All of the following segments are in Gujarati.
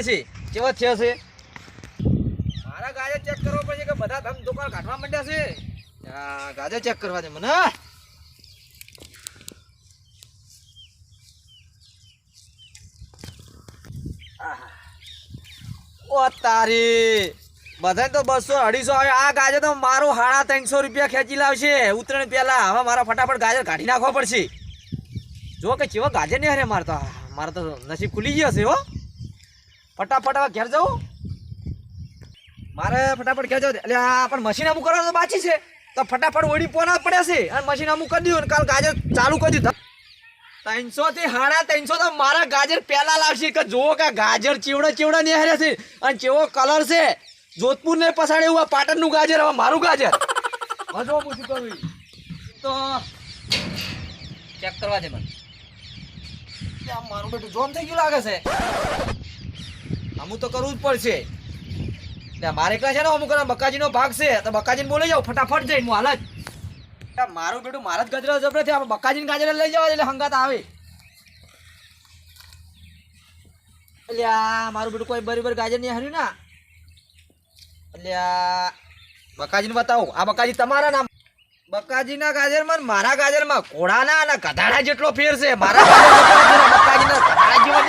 પડશે. કેવા થયા છે? મારા ગાજર ચેક કરવો પડશે કે બધા ધમ દુકાન કાઢવા માંડ્યા છે? ગાજર ચેક કરવા દે મને ઓ તારી. બધા તો બસો અઢીસો આવે. આ ગાજર તો મારું સાડા ત્રણસો રૂપિયા ખેંચી લાવશે. ઉતરણ પહેલા. હવે મારા ફટાફટ ગાજર કાઢી નાખવા પડશે. જો કે ચેવો ગાજર નહીં હરે મારતો મારે તો નસીબ ખુલી ગયો છે હો. ફટાફટ હવે ઘેર જવું મારે ફટાફટ ઘેર જવું એટલે આ પણ મશીન અમુક કરવાનું બાકી છે. તો ફટાફટ ઓડી પોના પડે છે. અને મશીન અમુક કરી દઉં કાલ ગાજર ચાલુ કરી દીધું ત્રણસો થી હાડા ત્રણસો તો મારા ગાજર પહેલા લાવશે કે જુઓ કે ગાજર ચીવડા ચીવડા નહીં હારે છે. અને કેવો કલર છે. જોધપુર ને પસાડે એવું આ પાટણનું ગાજર, હવે મારું ગાજર. હજુ પૂછું કરવી તો ચેક કરવા દે મને. મારું બેટું જોન થઈ ગયું લાગે છે. અમુક તો કરવું જ પડશે. મારે એકલા છે ને અમુક બકાજીનો ભાગ છે, તો બકાજીને બોલી જાવ ફટાફટ જઈને, હું હાલ જ. મારું બેટું મારા જ ગજરા જબરે છે બકાજીને ગાજરા લઈ જવા એટલે હંગાત આવે. એટલે મારું બેટું કોઈ બરાબર ગાજર નહીં હર્યું ના એટલે બકાજીને બતાવો, આ બકાજી તમારા નામ. બકાજીના ગાજરમાં મારા ગાજરમાં ઘોડાના અને ગધાડા જેટલો ફેર છે, મારા બકાજીના ગધાડા જેવા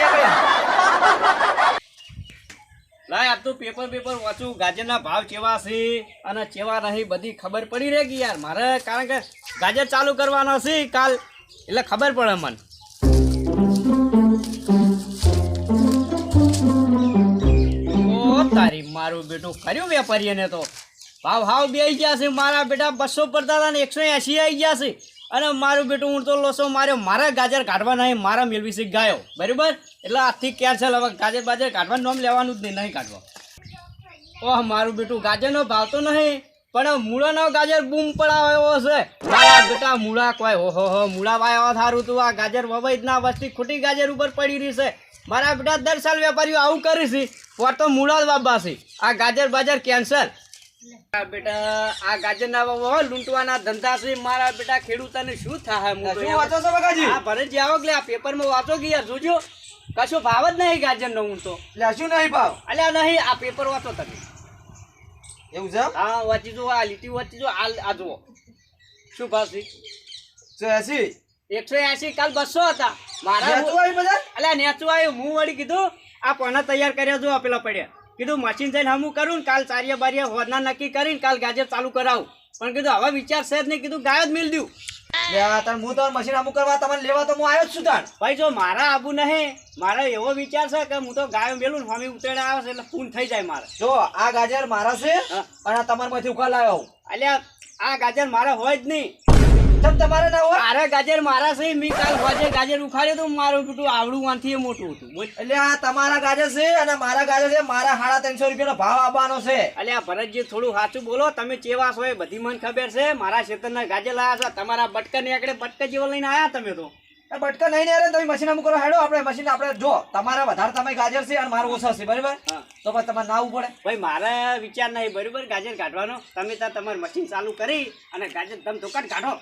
લાય, આ તો પેપર પેપર વાંચું. ગાજરના ભાવ કેવા છે અને કેવા નહીં, બધી ખબર પડી રહે ગઈ યાર. મારે, કારણ કે ગાજર ચાલુ કરવાનો છે કાલ. એટલે ખબર પડે મને. તારી મારું બેટું ખર્યું વેપારીને તો? ભાવ હાવ બે ગયા છે. મારા બેટા બસો પડતા હતા ને એકસો એંસી આવી ગયા છે. અને મારું બેટું હું તો લોસો માર્યો મારા ગાજર કાઢવા નહીં, મારા મેળવી છે ગાયો. બરાબર? એટલે આજથી કેન્સલ હવે ગાજર બાજર કાઢવાનું નામ લેવાનું જ નહીં નહીં કાઢવા. ઓહ, મારું બેટું ગાજરનો ભાવ તો નહીં, પણ મૂળાનો ગાજર બૂમ પડાવ્યો છે. મારા બેટા મૂળા કોઈ, ઓહો, હો, મૂળા વાયો થારું તું, આ ગાજર વવાઈ જ ના વસ્તી, ખોટી ગાજર ઉપર પડી રહી છે. મારા બેટા દર સાલ વેપારીઓ આવું કરે છે પર તો મૂળા જ વાપવા છે. આ ગાજર બાજર કેન્સલ. મારા બેટા આ ગાજરના વાવો લૂંટવાના ધંધા છે. મારા બેટા ખેડૂતોને શું થાય? હું શું વાંચો છો બકાજી આ ભરે જ આવો કે આ પેપરમાં વાંચો કે યાર જોજો. કશો ભાવ જ નહીં ગાજર નો હું તો. એટલે શું નહીં ભાવ? અલ્યા નહીં આ પેપર વાંચો તમે. એવું છે હા વાંચી જો આ લીટી વાંચી જો આ આ જુઓ. શું ભાવ છે? તો એસી? એકસો એસી કાલ બસો હતા. મારા અલ્યા નેચું આવ્યું. હું વળી કીધું આ કોના તૈયાર કર્યા જો પેલા પડ્યા. કીધું મશીન જઈને હમું કરું ને કાલ ચારિયા બારિયા હોરના નક્કી કરીને કાલ ગાજર ચાલુ કરાવું. પણ કીધું હવે વિચાર છે જ નહીં. કીધું ગાય જ મિલ દઉં. તાર હું તો મશીન અમુક કરવા તમને લેવા તો હું આવ્યો જ છું તાણ ભાઈ જો મારા આબુ નહીં મારો એવો વિચાર છે કે હું તો ગાયો મેલું મમ્મી ઉતેડા આવે છે એટલે ફૂન થઈ જાય મારે. જો આ ગાજર મારા છે અને તમારા તમારામાંથી ઉખા આવ્યો. અલ્યા આ ગાજર મારા હોય જ નહીં. તમ તમારે ના હોય? અરે ગાજર મારા છે મેં કાલ હોજે ગાજર ઉખાડ્યું તો મારું ટૂટું આવડું વાંથી મોટું હતું. બોલ. એટલે આ તમારા ગાજર છે અને મારા ગાજર છે મારા સાડા ત્રણસો રૂપિયાનો ભાવ આપવાનો છે. અલ્યા ભરતજી થોડું સાચું બોલો તમે ચેવા છો એ બધી મને ખબર છે. મારા ક્ષેત્રના ગાજર લાયા છે તમારા બટકા ને આકડે બટકા જેવો લઈને આવ્યા તમે તો. બટકા નહીં ને તમે મશીન અમુક હેડો. આપણે મશીન આપણે જો તમારા વધારે તમે ગાજર છે અને મારું ઓછા છે બરાબર? તો પછી તમારે ના પડે. ભાઈ મારે વિચાર નહીં બરોબર? ગાજર કાઢવાનો. તમે ત્યાં તમારું મશીન ચાલુ કરી અને ગાજર તમે દુકાન કાઢો.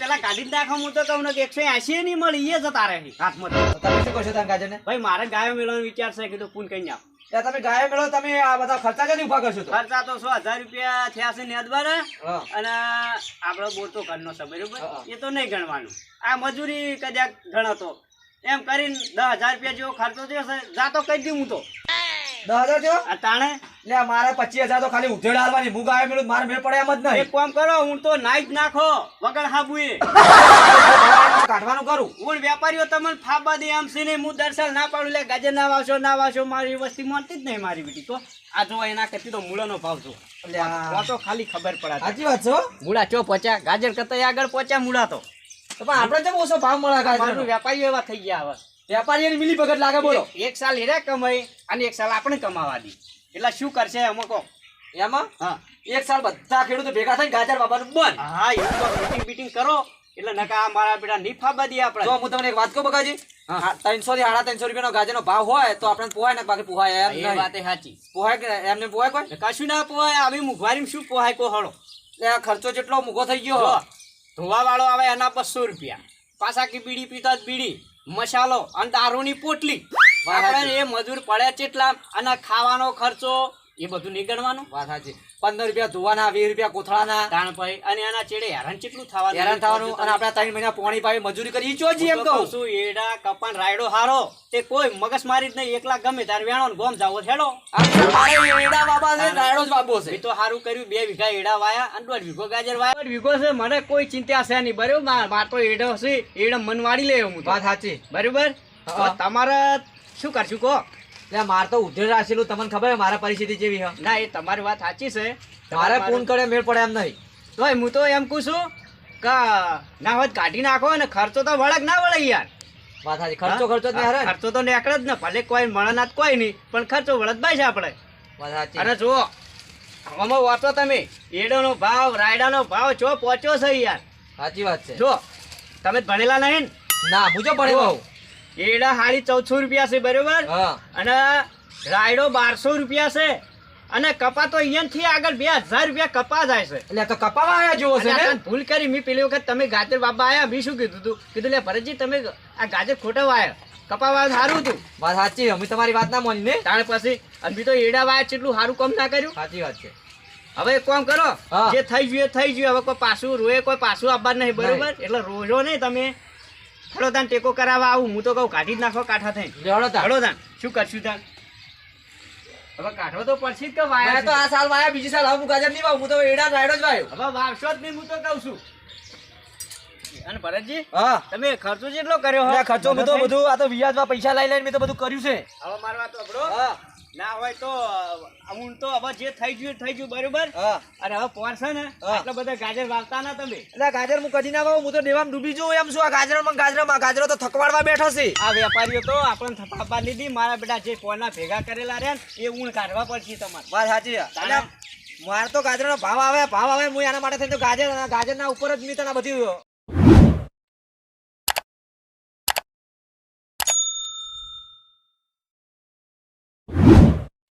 પેલા કાઢી નાખો હું તો તમને એકસો એસી નહીં મળી એ જતા રહે હાથમાં તમે શું કરશો તમે ગાજરને? ભાઈ મારે ગાયો મેળવવાનો વિચાર છે કીધું પૂન કઈ આવ. ત્યાં તમે ગાય મેળો તમે આ બધા ખર્ચા ક્યાંથી ઊભા કરશો ખર્ચા તો સો હજાર રૂપિયા થયા છે નેદવાના અને આપણો બોર તો ઘરનો છે બરોબર? એ તો નહીં ગણવાનું. આ મજૂરી કદાચ ગણતો. એમ કરીને દસ હજાર રૂપિયા જેવો ખર્ચો થયો છે જાતો કહી દઉં હું તો. મારે તો ખાલી ઉધેડ હાલવાની. મારે મેળ પડે એમ જ એક કામ કરો હું તો નાઈ જ નાખો વગર હાબુએ. કાઢવાનું કરું. હું વેપારીઓ તમને ફાબા દે એમ છે ને હું દર્શન ના પાડું. લે ગાજર ના વાવશો ના વાવશો મારી વસ્તી માનતી જ નહીં મારી બેટી તો. આ જો એના કરતી તો મૂળાનો ભાવ જો. એટલે તો ખાલી ખબર પડે સાચી વાત છો મૂળા ચો પહોંચ્યા ગાજર કરતા આગળ પહોંચ્યા મૂળા તો. પણ આપણે ઓછો ભાવ મળે વેપારી વેપારીઓ એવા થઈ ગયા હવે. વેપારીઓની મિલી ભગત લાગે બોલો. એક- સાલ હેરા કમાઈ અને એક સાલ આપણે કમાવા દી. એટલે શું કરશે અમુક એમાં? હા. એક સાલ બધા ખેડૂતો ભેગા થઈને ગાજર બાબાનું બંધ. હા એવું મીટિંગ બીટિંગ કરો. એટલે નકા આ મારા બેટા નહીં ફાબા દે આપણે. જો હું તમને એક વાત કહું બગાજી. ત્રણસો થી સાડા ત્રણસો રૂપિયાનો ગાજરનો ભાવ હોય તો આપણે પોહાય ને બાકી પોહાય એમ નહીં. વાત સાચી. પોહાય કે એમને પોહાય કોઈ? કશું ના પોહાય આવી મુઘવારી શું પોહાય કો હળો? એટલે ખર્ચો જેટલો મૂકો થઈ ગયો ધોવા વાળો આવે એના બસો રૂપિયા. પાછા કે બીડી પીતા જ બીડી. મસાલો અને દારૂની પોટલી. આપણે એ મજૂર પડે કેટલા અને ખાવાનો ખર્ચો એ બધું નહીં ગણવાનું? વાત સાચી. પંદર રૂપિયા ધોવાના વીસ રૂપિયા કોથળાના તાણ ભાઈ અને એના ચેડે હેરાન કેટલું થવાનું? હેરાન થવાનું. અને આપણા ત્રણ મહિના પોણી પાવી મજૂરી કરી ચોજી એમ કહું છું, એડા કપાન રાયડો હારો. તે કોઈ મગજ મારી જ નહીં. એકલા ગમે તારે વેણો ને ગોમ જાવો. છેડો. એડા બાબા છે રાયડો જ બાબો છે. તો સારું કર્યું બે વીઘા એડા વાયા અને દોઢ વીઘો ગાજર વાયા. દોઢ વીઘો છે મને કોઈ ચિંતા છે નહીં. બરોબર? માર તો એડો છે એડો મન વાળી લે હું વાત સાચી. બરોબર? તમારે શું કરશું કહો? મારે તો ઉધેર રાખેલું તમને ખબર મારા પરિસ્થિતિ જેવી હ ના એ તમારી વાત સાચી છે. મારે ફોન કરે મેળ પડે એમ નહીં. તો હું તો એમ કહું છું કે ના હોય કાઢી નાખો ને ખર્ચો તો વળગ ના વળે યાર. વાત સાચી. ખર્ચો ખર્ચો જ નહીં હારે ખર્ચો તો નીકળે જ ને ભલે કોઈ મળે ના કોઈ નહીં પણ ખર્ચો વળત ભાઈ છે આપણે. વાત સાચી. અને જુઓ આમાં વાંચો તમે એડોનો ભાવ રાયડાનો ભાવ જો પહોંચ્યો છે યાર. સાચી વાત છે. જો તમે ભણેલા નહીં ના? બુજો જો ભણેલો બહુ એડા હાડી ચૌદસો રૂપિયા છે બરોબર? અને રાયડો બારસો રૂપિયા છે. અને કપા તો અહીંયાથી આગળ બે હજાર રૂપિયા કપા જાય છે. એટલે તો કપાવા આવ્યા જેવો છે ભૂલ કરી મેં પેલી વખત તમે ગાજર બાબા આવ્યા મેં શું કીધું તું? કીધું લે ભરતજી તમે આ ગાજર ખોટા વાયા. કપા વાયા સારું હતું વાત સાચી અમે તમારી વાત ના માની ને તારે પછી અને તો એડા વાયા કેટલું સારું કામ ના કર્યું. સાચી વાત છે. હવે એક કામ કરો જે થઈ ગયું એ થઈ ગયું. હવે કોઈ પાછું રોએ કોઈ પાછું આવવા નહીં. બરોબર? એટલે રોજો નહીં તમે. ખડો તાન ટેકો કરાવવા આવું. હું તો કહું કાઢી જ નાખો કાંઠા થઈ હળો તા હળો તાન શું કરશું તાન? હવે કાઢો તો પડશે જ કે વાયા તો આ સાલ વાયા બીજી સાલ હવે હું ગાજર નહીં વાવું. હું તો એડા રાયડો જ વાયો. હવે વાવશો જ નહીં હું તો કહું છું. અને ભરતજી હા. તમે ખર્ચો જેટલો કર્યો હો? ખર્ચો બધો બધું. આ તો વ્યાજમાં પૈસા લઈ લઈને મેં તો બધું કર્યું છે. હવે મારવા તો. હા. ના હોય તો હું તો હવે જે થઈ ગયું થઈ ગયું બરોબર? હા. અને હવે પહોંચશે ને. આટલા બધા ગાજર વાવતા ના તમે. એટલે ગાજર હું કદી ના વાવું હું તો દેવામાં ડૂબી જઉં એમ છું. આ ગાજરમાં ગાજરમાં ગાજરો તો થકવાડવા બેઠો છે. આ વેપારીઓ તો આપણને થપાપા લીધી. મારા બેટા જે પોના ભેગા કરેલા રહ્યા ને એ ઊણ કાઢવા પડશે તમારે. વાત સાચી મારે તો ગાજરનો ભાવ આવે ભાવ આવે હું એના માટે થઈને ગાજર ગાજર ગાજરના ઉપર જ મેં તને બધી